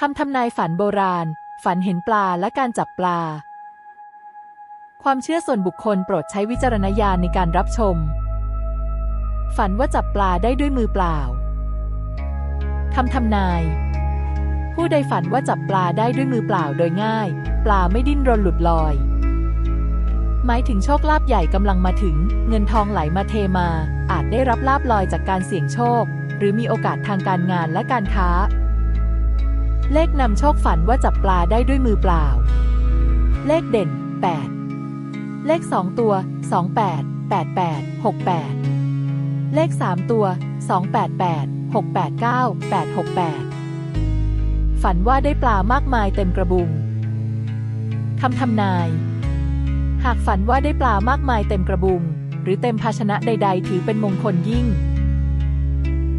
คำทำนายฝันโบราณ ฝันเห็นปลาและการจับปลา ความเชื่อส่วนบุคคลโปรดใช้วิจารณญาณในการรับชม ฝันว่าจับปลาได้ด้วยมือเปล่า คำทำนาย ผู้ใดฝันว่าจับปลาได้ด้วยมือเปล่าโดยง่าย ปลาไม่ดิ้นรนหลุดลอย หมายถึงโชคลาภใหญ่กำลังมาถึง เงินทองไหลมาเทมา อาจได้รับลาภลอยจากการเสี่ยงโชค หรือมีโอกาสทางการงานและการค้า เลขนำโชคฝันว่าจับปลาได้ด้วยมือเปล่า เลขเด่น 8 เลข 2 ตัว 28 88 68 เลข 3 ตัว 288 689 868 ฝันว่าได้ปลามากมายเต็มกระบุงคำทำนาย หากฝันว่าได้ปลามากมายเต็มกระบุง หรือเต็มภาชนะใด ๆ ถือเป็นมงคลยิ่ง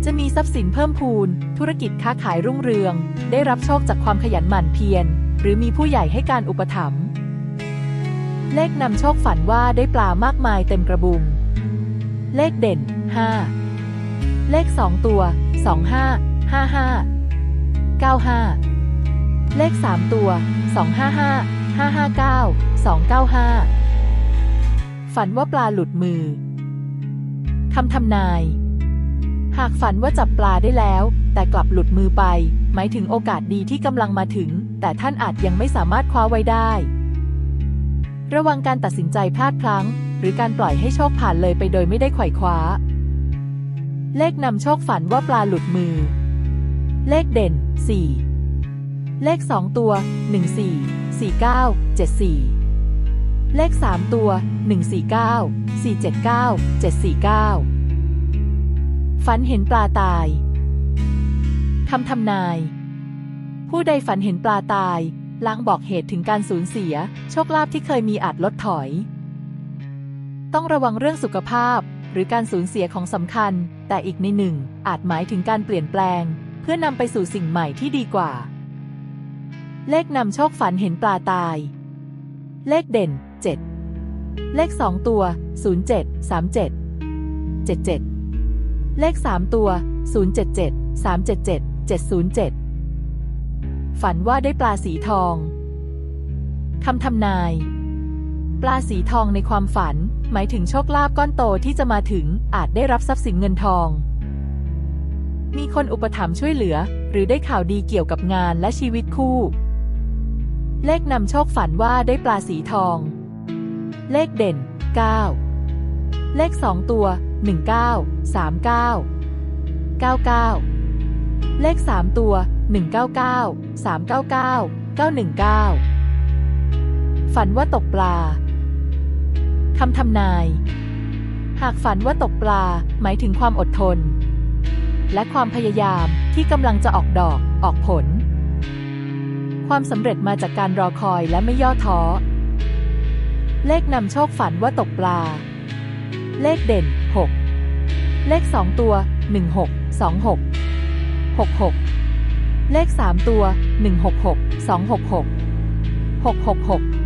จะมีทรัพย์สินเพิ่มพูน ธุรกิจค้าขายรุ่งเรือง ได้รับโชคจากความขยันหมั่นเพียร หรือมีผู้ใหญ่ให้การอุปถัมภ์เลขนำโชคฝันว่าได้ปลามากมายเต็มกระบุง เลขเด่น 5 เลข 2 ตัว 25 55 95 เลข 3 ตัว 255 559 295 ฝันว่าปลาหลุดมือ คำทำนาย หากฝันว่าจับปลาได้แล้ว แต่กลับหลุดมือไป หมายถึงโอกาสดีที่กำลังมาถึง แต่ท่านอาจยังไม่สามารถคว้าไว้ได้ ระวังการตัดสินใจพลาดพลั้ง หรือการปล่อยให้โชคผ่านเลยไปโดยไม่ได้ไขว่คว้า เลขนำโชคฝันว่าปลาหลุดมือ เลขเด่น 4 เลข 2 ตัว 14 49 74 เลข 3 ตัว 149 479 749 ฝันเห็นปลาตาย คำทำนาย ผู้ใดฝันเห็นปลาตายลางบอกเหตุถึงการสูญเสีย โชคลาภที่เคยมีอาจลดถอย ต้องระวังเรื่องสุขภาพ หรือการสูญเสียของสำคัญ แต่อีกในหนึ่ง อาจหมายถึงการเปลี่ยนแปลง เพื่อนำไปสู่สิ่งใหม่ที่ดีกว่า เลขนำโชคฝันเห็นปลาตาย เลขเด่น 7 เลข 2 ตัว 07 37 77 เลข 3 ตัว 077 377 707 ฝันว่าได้ปลาสีทอง คำทำนาย ปลาสีทองในความฝัน หมายถึงโชคลาภก้อนโตที่จะมาถึงอาจได้รับทรัพย์สินเงินทอง มีคนอุปถัมภ์ช่วยเหลือ หรือได้ข่าวดีเกี่ยวกับงานและชีวิตคู่ เลขนำโชคฝันว่าได้ปลาสีทอง เลขเด่น 9 เลข 2 ตัว 19 39 99 เลข 3 ตัว 199 399 919 ฝันว่าตกปลา คำทำนาย หากฝันว่าตกปลา หมายถึงความอดทน และความพยายามที่กำลังจะออกดอกออกผล ความสำเร็จมาจากการรอคอยและไม่ย่อท้อ เลขนำโชคฝันว่าตกปลา เลขเด่น 6 เลข 2 ตัว 16 26 66 เลข 3 ตัว 166 266 666